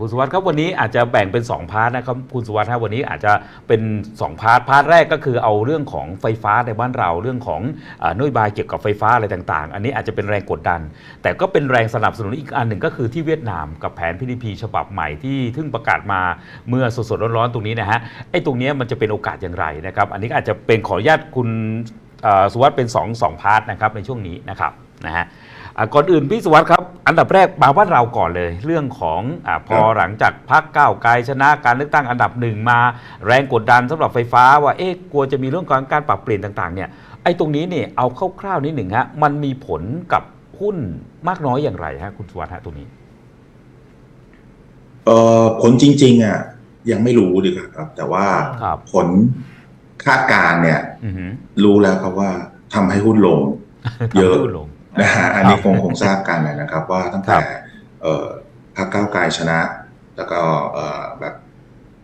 คุณสุวัสดิ์ครับวันนี้อาจจะแบ่งเป็น 2 พาร์ทนะครับคุณสุวัสดิ์ครับวันนี้อาจจะเป็น 2 พาร์ทพาร์ทแรกก็คือเอาเรื่องของไฟฟ้าในบ้านเราเรื่องของเอ่อนโยบายเกี่ยวกับไฟฟ้าอะไรต่างๆ อันนี้อาจจะเป็นแรงกดดัน แต่ก็เป็นแรงสนับสนุนอีกอันหนึ่งก็คือที่เวียดนามกับแผน PDP ฉบับใหม่ที่เพิ่งประกาศมาเมื่อสดๆร้อนๆตรงนี้นะฮะไอ้ตรงนี้มันจะเป็นโอกาสอย่างไรนะครับอันนี้อาจจะเป็นขออนุญาตคุณสุวัสดิ์เป็น2 2พาร์ทนะครับในช่วงนี้นะครับนะฮะอะก่อนอื่นพี่สุวัสดิ์ครับ อันดับแรกมาบ้านเราก่อนเลย เรื่องของอาพอหลังจากพักก้าวไกลชนะการเลือกตั้งอันดับหนึ่งมา แรงกดดันสำหรับไฟฟ้าว่าเอ๊ะกลัวจะมีเรื่องของการปรับเปลี่ยนต่างๆเนี่ยไอ้ตรงนี้เนี่ยเอาคร่าวๆนิดหนึ่งฮะมันมีผลกับหุ้นมากน้อยอย่างไรฮะคุณสุวัสดิ์ฮะตรงนี้เอ่อผลจริง ๆอะยังไม่รู้ดีกว่าครับ แต่ว่าครับผลคาดการณ์เนี่ยอือหือรู้แล้วครับว่าทำให้หุ้นลง เยอะทำให้หุ้ นลงนะฮะอันนี้ครับคงคงทราบกันนะครับ ว่าตั้งครัแต่บเอ่อพรรคก้าวไกลชนะ แล้วก็เอ่อแบบ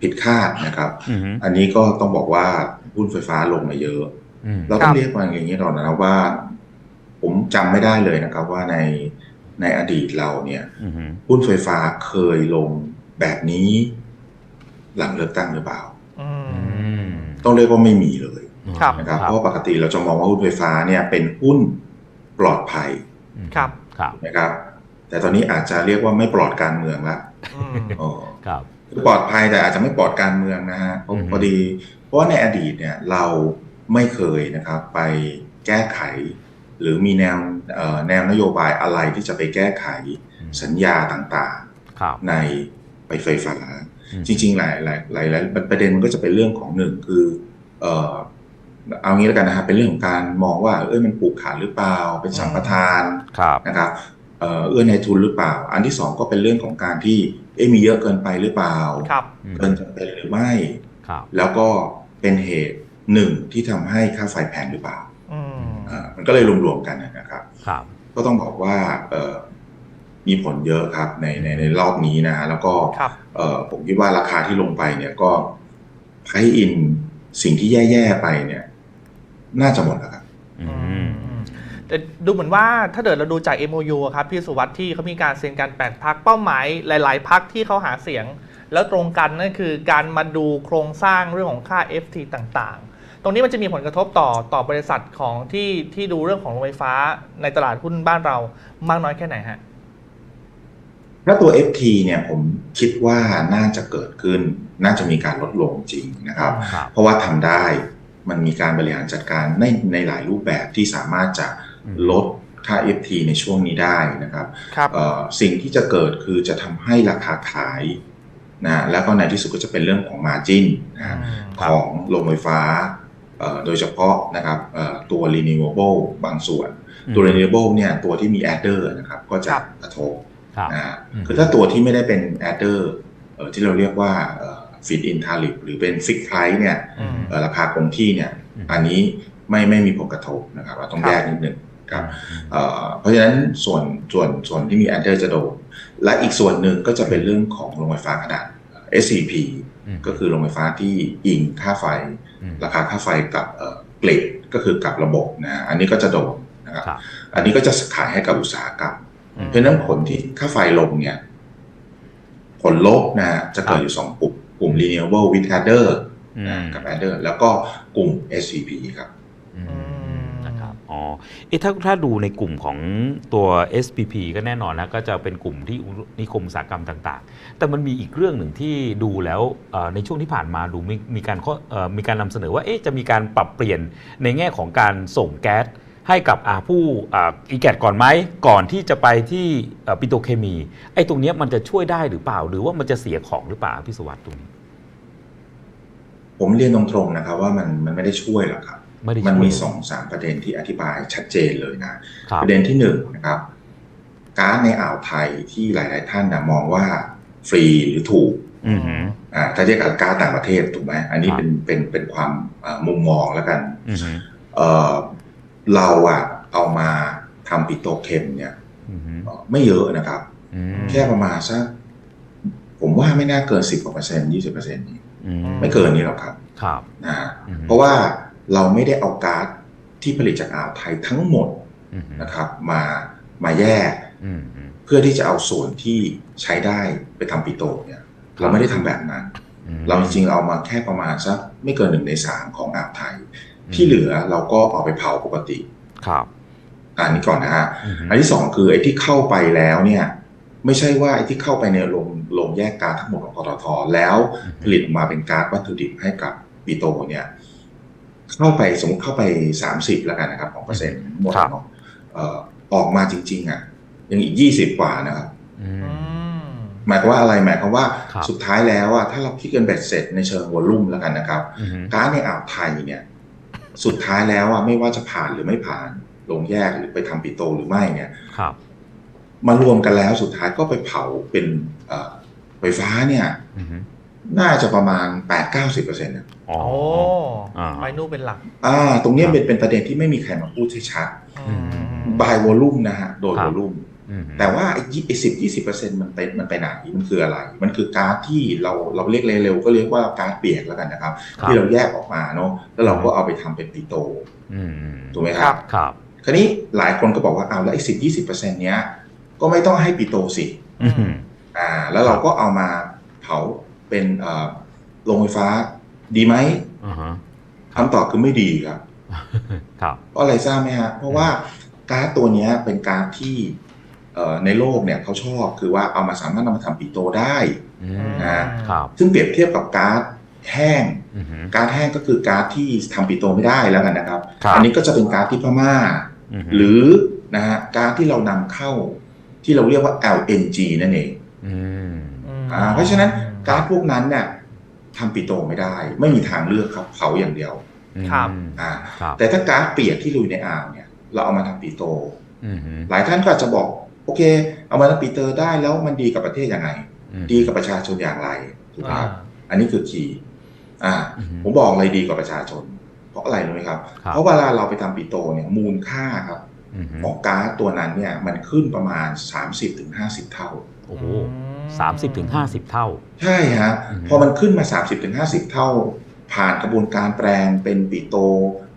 ผิดคาดนะครับอือหืออันนี้ก็ต้องบอกว่าหุ้นไฟฟ้าลงมาเยอะอืมเราต้องเรียกมันอย่างนี้ก่อนนะครับว่า ผมจำไม่ได้เลยนะครับ ว่าในในอดีตเราเนี่ยอือหือหุ้นไฟฟ้าเคยลงแบบนี้ หลังเลือกตั้งหรือเปล่าอือืมมต้องเรียกว่าไม่มีเลยครับนะครับ เพราะว่าปกติเราจะมองว่าหุ้นไฟฟ้าเนี่ยเป็นหุ้น ปลอดภัยครับ ครับ นะครับ แต่ตอนนี้อาจจะเรียกว่าไม่ปลอดการเมืองละอืมอ๋อครับคือปลอดภัยแต่อาจจะไม่ปลอดการเมืองนะฮะเพราะอืมพอดี เพราะว่าในอดีตเนี่ยเราไม่เคยนะครับไปแก้ไข หรือมีแนวเอ่อแนวนโยบายอะไรที่จะไปแก้ไขสัญญาต่างครับๆในไปไฟฟ้าอืมจริงๆหลายหลายหลายหลายประเด็นมันก็จะเป็นเรื่องของหนึ่งคือ เอ่อเอางี้แล้วกันนะครับเป็นเรื่องของการมองว่าเอ้ยมันผูกขาดหรือเปล่า เป็นสัมปทานครับนะครับเอ่อเอื้อในทุนหรือเปล่า อันที่สองก็เป็นเรื่องของการที่เอ๊ะมีเยอะเกินไปหรือเปล่าครับอืมเกินจำเป็นหรือไม่ครับแล้วก็เป็นเหตุหนึ่งที่ทำให้ค่าไฟแพงหรือเปล่าอืมอ่ามันก็เลยรวมๆกันนะครับครับก็ต้องบอกว่าเอ่อมีผลเยอะครับในในในรอบนี้นะฮะแล้วก็ครับเอ่อผมคิดว่าราคาที่ลงไปเนี่ยก็ไพอินสิ่งที่แย่ ๆ ไปเนี่ย น่าจะหมดแล้วครับอือืมมแต่ดูเหมือนว่าถ้าเกิดเราดูจาก MOU อะครับพี่สุวัสด์ที่เขามีการเซ็นการแบ่งพักเป้าหมายหลาย ๆ พักที่เขาหาเสียง แล้วตรงกันนั่นคือการมาดูโครงสร้างเรื่องของค่า FT ต่างๆ ตรงนี้มันจะมีผลกระทบต่อต่อบริษัทของที่ที่ดูเรื่องของโรงไฟฟ้าในตลาดหุ้นบ้านเรามากน้อยแค่ไหนฮะถ้าตัว FT เนี่ยผมคิดว่าน่าจะเกิดขึ้น น่าจะมีการลดลงจริงนะครับครับเพราะว่าทำได้ มันมีการบริหารจัดการในในหลายรูปแบบที่สามารถจะอืมลดค่า FT ในช่วงนี้ได้นะครับครับเอ่อสิ่งที่จะเกิดคือจะทำให้ราคาขายนะแล้วก็ในที่สุดก็จะเป็นเรื่องของ Margin นะฮะครับของโรงไฟฟ้าเอ่อโดยเฉพาะนะครับเอ่อตัว renewable บางส่วน ตัว renewable เนี่ยตัวที่มี adder นะครับก็จะครับกระทบครับนะฮะอืมคือถ้าตัวที่ไม่ได้เป็น adder เอ่อที่เราเรียกว่า เอ่อ feed in tariff หรือเป็น fixed price เนี่ยอืมเอ่อราคาคงที่เนี่ยอืมอันนี้ไม่ไม่มีผลกระทบนะครับเราต้องครับแยกนิดหนึ่งครับเอ่อเพราะฉะนั้นส่วนส่วนส่วนที่มี adder จะโดนและอีกส่วนหนึ่งก็จะเป็นเรื่องของโรงไฟฟ้าขนาด SCP อืมก็คือโรงไฟฟ้าที่อิงค่าไฟอืมราคาค่าไฟกับเอ่อกริดก็คือกับระบบนะอันนี้ก็จะโดนนะครับครับอันนี้ก็จะขายให้กับอุตสาหกรรมอืมเพราะฉะนั้นผลที่ค่าไฟลงเนี่ย ผลลบนะฮะจะเกิดอยู่สองกลุ่ม กลุ่ม renewable with adder อืนะมกับ adder แล้วก็กลุ่ม SCP ครับอืมอืมนะครับอ๋อเอ๊ะถ้าถ้าดูในกลุ่มของตัว SPP ก็แน่นอนนะก็จะเป็นกลุ่มที่นิคมอุตสาหกรรมต่างๆ แต่มันมีอีกเรื่องหนึ่งที่ดูแล้วเอ่อในช่วงที่ผ่านมาดูมีมีการข้อเอ่อมีการนำเสนอว่าเอ๊ะจะมีการปรับเปลี่ยนในแง่ของการส่งแก๊ส ให้กับอ่าผู้อ่าอีแกดก่อนไหมก่อนที่จะไปที่เอ่อปิโตรเคมีไอ้ตรงเนี้ยมันจะช่วยได้หรือเปล่า หรือว่ามันจะเสียของหรือเปล่าพี่สวัสดิ์ตรงนี้ผมเรียนตรงๆนะครับว่ามันมันไม่ได้ช่วยหรอกครับไม่ได้มันช่วยมีสองสามประเด็นที่อธิบายชัดเจนเลยนะครับประเด็นที่หนึ่งนะครับก๊าซในอ่าวไทยที่หลาย ๆ ท่านนะมองว่าฟรีหรือถูกอือหืออ่าถ้าเทียบกับก๊าซต่างประเทศถูกไหมอันนี้ครับเป็นเป็นเป็นความอ่ามุมมองแล้วกันอือหือ เออเราอะเอามาทำปิโตรเคมเนี่ยอือหือเอ่อไม่เยอะนะครับอืมแค่ประมาณสักผมว่าไม่น่าเกินสิบกว่าเปอร์เซ็นต์ยี่สิบเปอร์เซ็นต์อืมไม่เกินนี้หรอกครับครับนะฮะอือหือเพราะว่าเราไม่ได้เอาก๊าซที่ผลิตจากอ่าวไทยทั้งหมดอือหือนะครับ มามาแยกอืมอืมพื่อที่จะเอาส่วนที่ใช้ได้ไปทำปิโตรเนี่ยเราไม่ได้ทำแบบนั้นอืมเราจริงๆเอามาแค่ประมาณสักไม่เกินหนึ่งในสามของอ่าวไทย ที่เหลือเราก็เอาไปเผาปกติ ครับ อันนี้ก่อนนะฮะอืมอันที่สองคือไอ้ที่เข้าไปแล้วเนี่ย ไม่ใช่ว่าไอ้ที่เข้าไปในโรงโรงแยกก๊าซทั้งหมดของปตทแล้วผลิตออกมาเป็นก๊าซวัตถุดิบให้กับปิโตรเนี่ย เข้าไปสมมติเข้าไป30แล้วกันนะครับของเปอร์เซ็นต์หมดครับเนาะเอ่อออกมาจริง ๆ อะ ยังอีก20กว่านะครับอือืมมหมายความว่าอะไรหมายความว่าครับสุดท้ายแล้วอะถ้าเราคิดกันเบ็ดเสร็จในเชิงวอลลุ่มแล้วกันนะครับอืมก๊าซในอ่าวไทยเนี่ย สุดท้ายแล้วอะไม่ว่าจะผ่านหรือไม่ผ่านโรงแยกหรือไปทำปิโตรหรือไม่เนี่ยครับมารวมกันแล้วสุดท้ายก็ไปเผาเป็นเอ่อไฟฟ้าเนี่ยอืมน่าจะประมาณ8-90%เปอร์เซ็นต์อ๋อโอ้อ่าไมนูเป็นหลัก อ่า ตรงเนี้ยครับเป็นเป็นประเด็นที่ไม่มีใครมาพูดให้ชัดอืมบายวอลลุ่มนะฮะ โดยวครัอบลลุ่มอืม แต่ว่าไอ้ยี่สิบยี่สิบเปอร์เซ็นต์มันไปมันไปไหนมันคืออะไร มันคือก๊าซที่เราเราเรียกเร็วๆก็เรียกว่าก๊าซเปียกแล้วกันนะครับครับ ที่เราแยกออกมาเนาะแล้วเราก็เอาไปทำเป็นปิโตรอืมถูกไหมคครัรับบครับคราวนี้หลายคนก็บอกว่าเอาแล้วไอ้สิบยี่สิบเปอร์เซ็นต์เนี้ยก็ไม่ต้องให้ปิโตรสิอืมอ่า แล้วเราก็เอามาเผาเป็นเอ่อโรงไฟฟ้าดีไหมอ่าฮะคำตอบคือไม่ดีครับครับเพราะอะไรทราบไหมฮะเพราะว่าก๊าซตัวเนี้ยเป็นก๊าซที่เอ่อ ในโลกเนี่ยเขาชอบคือว่าเอามาสามารถนำมาทำปิโตรได้อืมนะครับ ซึ่งเปรียบเทียบกับก๊าซแห้งอืมก๊าซแห้งก็คือก๊าซที่ทำปิโตรไม่ได้แล้วกันนะครับ ครับอันี้ก็จะเป็นก๊าซที่พม่ามหรือนะฮะก๊าซที่เรานำเข้าที่เราเรียกว่า LNG นั่นเองอืม อ่าเพราะฉะนั้นก๊าซพวกนั้นเนี่ยทำปิโตรไม่ได้ ไม่มีทางเลือกครับเผาอย่างเดียวครับ อ่าครับแต่ถ้าก๊าซเปียกที่ลุยในอ่าวเนี่ยเราเอามาทำปิโตรอืมหลายท่านก็อาจจะบอกโอเค เอามาทำปีเตอร์ได้แล้วมันดีกับประเทศยังไงอืมดีกับประชาชนอย่างไรถูกไหมอ่าครับ อันนี้คือคีย์อ่าอืมผมบอกเลยดีกับประชาชน เพราะอะไรรู้ไหมครับครับเพราะเวลาเราไปทำปิโตรเนี่ยมูลค่าครับอืมของก๊าซตัวนั้นเนี่ยมันขึ้นประมาณ 30-50 เท่าโอ้โหสามสิบถึงห้าสิบเท่า ใช่ฮะอืมพอมันขึ้นมา30-50เท่า ผ่านกระบวนการแปลงเป็นปิโตร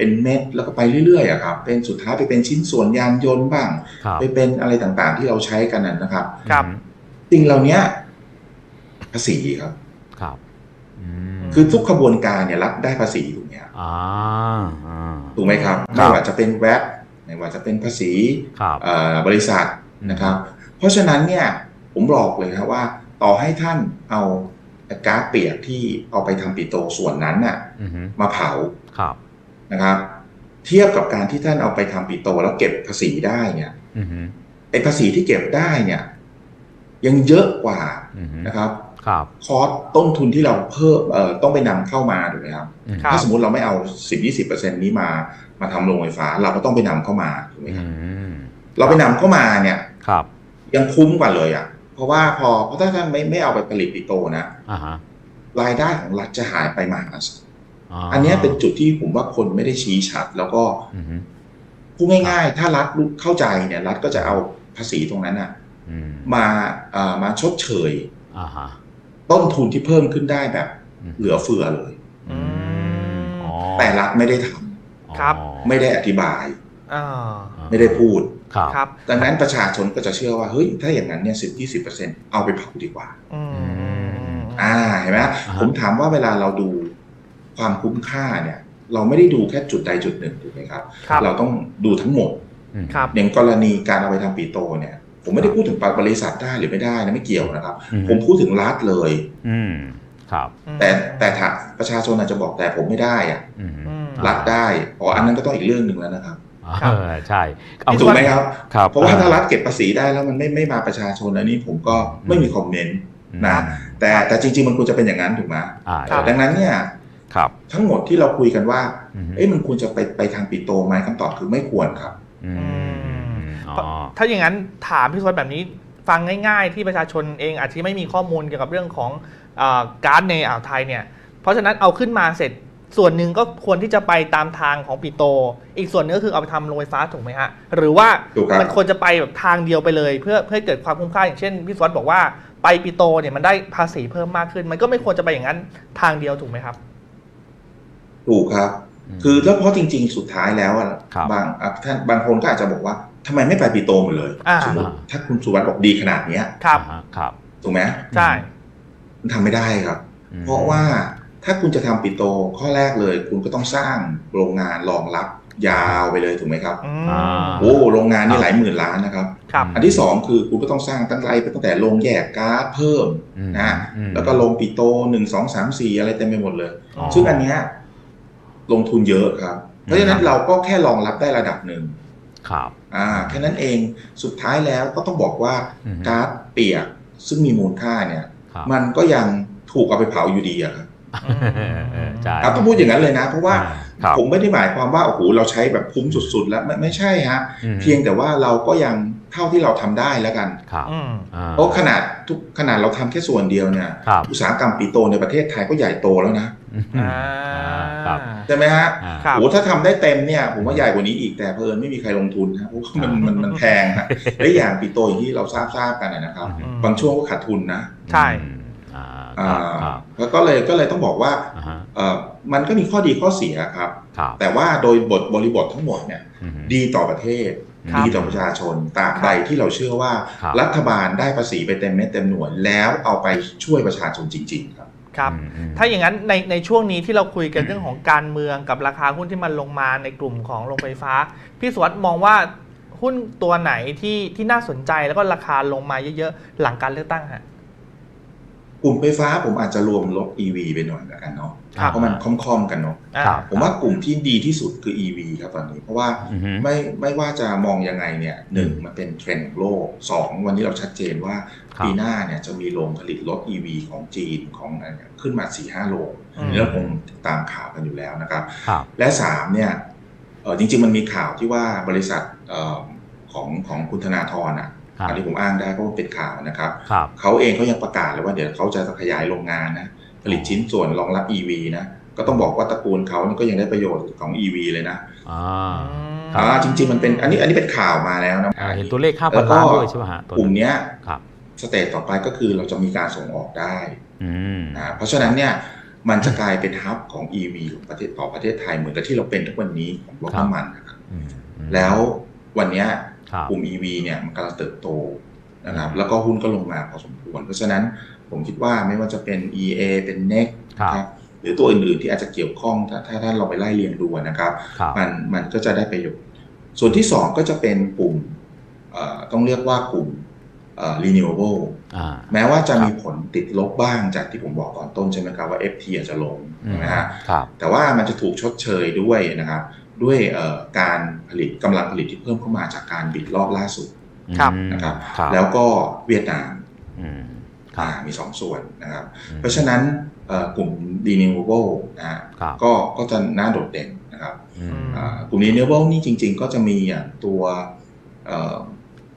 เป็นเม็ดแล้วก็ไปเรื่อยๆอะครับ เป็นสุดท้ายไปเป็นชิ้นส่วนยานยนต์บ้างครับไปเป็นอะไรต่างๆที่เราใช้กันนั่นนะครับ ครับสิ่งเหล่านี้ภาษีครับ ครับอืมคือทุกขบวนการเนี่ยรัฐได้ภาษีถูกไหมครับอ่าอ่าถูกไหมครับครับไม่ว่าจะเป็นแวดไม่ว่าจะเป็นภาษีครับเอ่อบริษัทนะครับ เพราะฉะนั้นเนี่ยผมบอกเลยครับว่า ต่อให้ท่านเอาก๊าซเปียกที่เอาไปทำปิโตรส่วนนั้นน่ะอืมมาเผาครับ นะครับ เทียบกับการที่ท่านเอาไปทำปิโตรแล้วเก็บภาษีได้เนี่ยอืมไอ้ภาษีที่เก็บได้เนี่ย ยังเยอะกว่าอืมนะครับครับคอสต้นทุนที่เราเพิ่มเอ่อต้องไปนำเข้ามาถูกไหมครับอืมครับ ถ้าสมมติเราไม่เอา10-20%นี้มามาทำโรงไฟฟ้า เราก็ต้องไปนำเข้ามาถูกไหมอืครับมเราไปนำเข้ามาเนี่ยครับ ยังคุ้มกว่าเลยอะ เพราะว่าพอเพราะถ้าท่านไม่ไม่เอาไปผลิตปิโตรนะอ่าฮะรายได้ของรัฐจะหายไปมหาศาลา อันเนี้ยเป็นจุดที่ผมว่าคนไม่ได้ชี้ชัด แล้วก็อืมพูดง่ายๆ ถ้ารัฐรู้เข้าใจเนี่ย รัฐก็จะเอาภาษีตรงนั้นอะอืมมาเอ่อมาชดเชยอ่าฮะต้นทุนที่เพิ่มขึ้นได้แบบอืมเหลือเฟือเลยอืมอ๋อแต่รัฐไม่ได้ทำครับอ๋อไม่ได้อธิบายอ่าไม่ได้พูดครับครับดังนั้นประชาชนก็จะเชื่อว่าเฮ้ยถ้าอย่างนั้นเนี่ยสิบยี่สิบเปอร์เซ็นต์เอาไปเผาดีกว่าอืมอืมอ่าเห็นไหมฮะผมถามว่าเวลาเราดู ความคุ้มค่าเนี่ย เราไม่ได้ดูแค่จุดใดจุดหนึ่งถูกไหมครับครับเราต้องดูทั้งหมดอืมครับอย่างกรณีการเอาไปทำปีโตเนี่ย ผมไม่ได้พูดถึงบริษัทได้หรือไม่ได้นะไม่เกี่ยวนะครับอืมผมพูดถึงรัฐเลย อืมครับ แต่แต่ถ้าประชาชนอาจจะบอกแต่ผมไม่ได้อะอืมอืมรัฐได้อ๋ออันนั้นก็ต้องอีกเรื่องหนึ่งแล้วนะครับครับเออใช่เอาถูกไหมครับครับ เพราะว่าถ้ารัฐเก็บภาษีได้แล้วมันไม่ไม่มาประชาชนอันนี้ผมก็ไม่มีคอมเมนต์นะแต่แต่จริง ๆ มันควรจะเป็นอย่างนั้นถูกไหมอ่าครับดังนั้นเนี่ย ครับทั้งหมดที่เราคุยกันว่าอืมเอ๊ะมันควรจะไปไปทางปิโตไหมคำตอบคือไม่ควรครับอืมอ๋อถ้าอย่างนั้นถามพี่สวัสดิ์แบบนี้ฟังง่าย ๆ ที่ประชาชนเองอาจจะไม่มีข้อมูลเกี่ยวกับเรื่องของเออก๊าซในอ่าวไทยเนี่ย เพราะฉะนั้นเอาขึ้นมาเสร็จส่วนหนึ่งก็ควรที่จะไปตามทางของปิโต อีกส่วนหนึงก็คือเอาไปทำโรงไฟฟ้าถูกไหมฮะ หรือว่าถูกครับมันควรจะไปแบบทางเดียวไปเลย เพื่อเพื่อให้เกิดความคุ้มค่าอย่างเช่นพี่สวัสดิ์บอกว่าไปปิโตเนี่ยมันได้ภาษีเพิ่มมากขึ้น มันก็ไม่ควรจะไปอย่างนั้นทางเดียวถูกไหมครับ ถูกครับอืมคือแล้วเพราะจริง ๆ สุดท้ายแล้วอะครับบางอะท่านบางคนก็อาจจะบอกว่าทำไมไม่ไปปิโตหมดเลยอ่าสมมติถ้าคุณสุวัสด์บอกดีขนาดเนี้ยครับอ่าฮะครับถูกไหมใช่มันทำไม่ได้ครับอืมเพราะว่าถ้าคุณจะทำปิโตข้อแรกเลย คุณก็ต้องสร้างโรงงานรองรับยาวไปเลยถูกไหมครับอืมอ่าโอ้โรงงานคนี่รับหลายหมื่นล้านนะครับครับ อันที่สองคือคุณก็ต้องสร้างตั้งไรไปตั้งแต่โรงแยกก๊าซเพิ่มอืมนะอืมแล้วก็โรงปิโตหนึ่งสองสามสี่อะไรเต็มไปหมดเลยอ๋อซึ่งอันเนี้ย ลงทุนเยอะครับ เพราะฉะนั้นเราก็แค่รองรับได้ระดับหนึ่งครับอ่าแค่นั้นเองสุดท้ายแล้วก็ต้องบอกว่าอืมก๊าซเปียกซึ่งมีมูลค่าเนี่ยครับมันก็ยังถูกเอาไปเผาอยู่ดีอะครับเออเออใช่ครับต้องพูดอย่างนั้นเลยนะ เพราะว่าครับผมไม่ได้หมายความว่าโอ้โหเราใช้แบบคุ้มสุด ๆ แล้วไม่ไม่ใช่ฮะอืมเพียงแต่ว่าเราก็ยังเท่าที่เราทำได้แล้วกันครับอืมอ่าเพราะขนาดทุกขนาดเราทำแค่ส่วนเดียวเนี่ยครับอุตสาหกรรมปิโตในประเทศไทยก็ใหญ่โตแล้วนะอ่า ครับ ใช่ไหมฮะอ่าครับ โอ้ถ้าทำได้เต็มเนี่ยผมว่าใหญ่กว่านี้อีกแต่เพอิญไม่มีใครลงทุนนะเพราะว่ามันมันมันแพงฮะและอย่างปิโตอย่างที่เราทราบทราบกันนะนะครับ อืม บางช่วงก็ขาดทุนนะใช่อืมอ่าคอ่ารับครับแล้วก็เลยก็เลยต้องบอกว่าอ่าฮะเออมันก็มีข้อดีข้อเสียครับ ครับแต่ว่าโดยบทบริบททั้งหมดเนี่ยอืม ดีต่อประเทศ ครับ ดีต่อประชาชนตราบใดที่เราเชื่อว่า ครับ รัฐบาลได้ภาษีไปเต็มเม็ดเต็มหน่วยแล้วเอาไปช่วยประชาชนจริง ๆ ครับ ครับอืมอืมถ้าอย่างนั้นในในช่วงนี้ที่เราคุยกันเรื่องของการเมืองกับราคาหุ้นที่มันลงมาในกลุ่มของโรงไฟฟ้า พี่สวัสด์มองว่าหุ้นตัวไหนที่ที่น่าสนใจแล้วก็ราคาลงมาเยอะๆ หลังการเลือกตั้งฮะ กลุ่มไฟฟ้าผมอาจจะรวมรถ EV ไปหน่อยแล้วกันเนาะครับเพราะมันค่อมๆกันเนาะอ่าครับผมว่ากลุ่มที่ดีที่สุดคือ EV ครับตอนนี้ เพราะว่าอือฮึไม่ไม่ว่าจะมองยังไงเนี่ยหนึ่งมันเป็นเทรนด์ของโลกสองวันนี้เราชัดเจนว่าครับปีหน้าเนี่ยจะมีโรงผลิตรถ EV ของจีนของอะไรเนี่ยขึ้นมา4ี่ห้าโรงอืมนี่เราคงตามข่าวกันอยู่แล้วนะครับครับและสามเนี่ยเออจริงๆมันมีข่าวที่ว่าบริษัทเออของของคุณธนาธรอะครับ อันนี้ผมอ้างได้เพราะว่าเป็นข่าวนะครับครับเขาเองเขายังประกาศเลยว่าเดี๋ยวเขาจะขยายโรงงานนะผลิตชิ้นส่วนรองรับ EV นะก็ต้องบอกว่าตระกูลเขานี่ก็ยังได้ประโยชน์ของ EV เลยนะอ่าคอ่ารับจริงๆมันเป็นอันนี้อันนี้เป็นข่าวมาแล้วนะอ่าเห็นตัวเลขห้าแล้พันวก็ล้านด้วยใช่ไหมฮะตัวกลุ่มนั้นเนี้ยครับสเตจต่อไปก็คือเราจะมีการส่งออกได้อืมนะเพราะฉะนั้นเนี่ยมันจะกลายเป็นฮับของ EV ของประเทศต่อประเทศไทยเหมือนกับที่เราเป็นทุกวันนี้ของรถน้ำมันนะครับอืมอืมแล้ววันเนี้ยครับ กลุ่ม EV เนี่ยมันกำลังเติบโตนะครับแล้วก็หุ้นก็ลงมาพอสมควร เพราะฉะนั้นผมคิดว่าไม่ว่าจะเป็น EA เป็น NEC ครับครับหรือตัวอื่นๆที่อาจจะเกี่ยวข้องถ้าถ้าท่านเราไปไล่เรียงดูนะครับครับมันมันก็จะได้ประโยชน์ ส่วนที่สองก็จะเป็นกลุ่มเอ่อต้องเรียกว่ากลุ่มเอ่อ renewable อ่าแม้ว่าจะครับมีผลติดลบบ้างจากที่ผมบอกตอนต้นใช่ไหมครับว่า FT อาจจะลงอืมนะฮะครับแต่ว่ามันจะถูกชดเชยด้วยนะครับ ด้วยเอ่อการผลิตกำลังผลิตที่เพิ่มเข้ามาจากการบิดรอบล่าสุดครับอืมนะครับครับ แล้วก็เวียดนามอืมครัอ่าบมีสองส่วนนะครับอืมเพราะฉะนั้นเอ่อกลุ่ม renewable นะฮะครับก็ก็จะน่าโดดเด่นนะครับอืมอ่ากลุ่ม renewable นี่จริง ๆ ก็จะมีอย่างตัวเอ่อ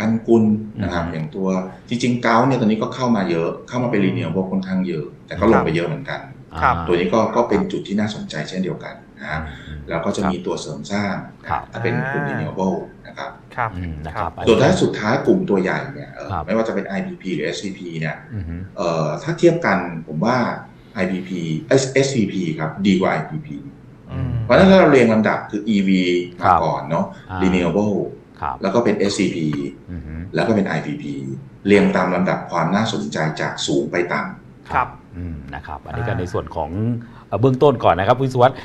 กันกุลนะครับอืมอย่างตัวจริงๆเกาเนี่ยตอนนี้ก็เข้ามาเยอะเข้ามาเป็น renewable ค่อนข้างเยอะ แต่ก็ลงไปเยอะเหมือนกันครับอ่าตัวนี้ก็ก็เป็นจุดที่น่าสนใจเช่นเดียวกัน นะฮะอืมแล้วก็จะมีตัวเสริมสร้างครับถ้าเป็นกลุ่มอ่า renewable นะครับครับอืมนะครับส่วนท้ายสุดท้ายกลุ่มตัวใหญ่เนี่ยเอ่อครับไม่ว่าจะเป็น IPP หรือ SCP เนี่ยอืมเอ่อถ้าเทียบกันผมว่า IPP เอ้ย SCP ครับดีกว่า IPP อืมเพราะฉะนั้นถ้าเราเรียงลำดับคือ EV ครัมาบก่อนเนาะอ่า renewable ครับแล้วก็เป็น SCP อืมแล้วก็เป็น IPP เรียงตามลำดับความน่าสนใจจากสูงไปต่ำครับอืมนะครับ อันนี้ก็อ่าในส่วนของเอ่อเบื้องต้นก่อนนะครับคุณสุวัสด์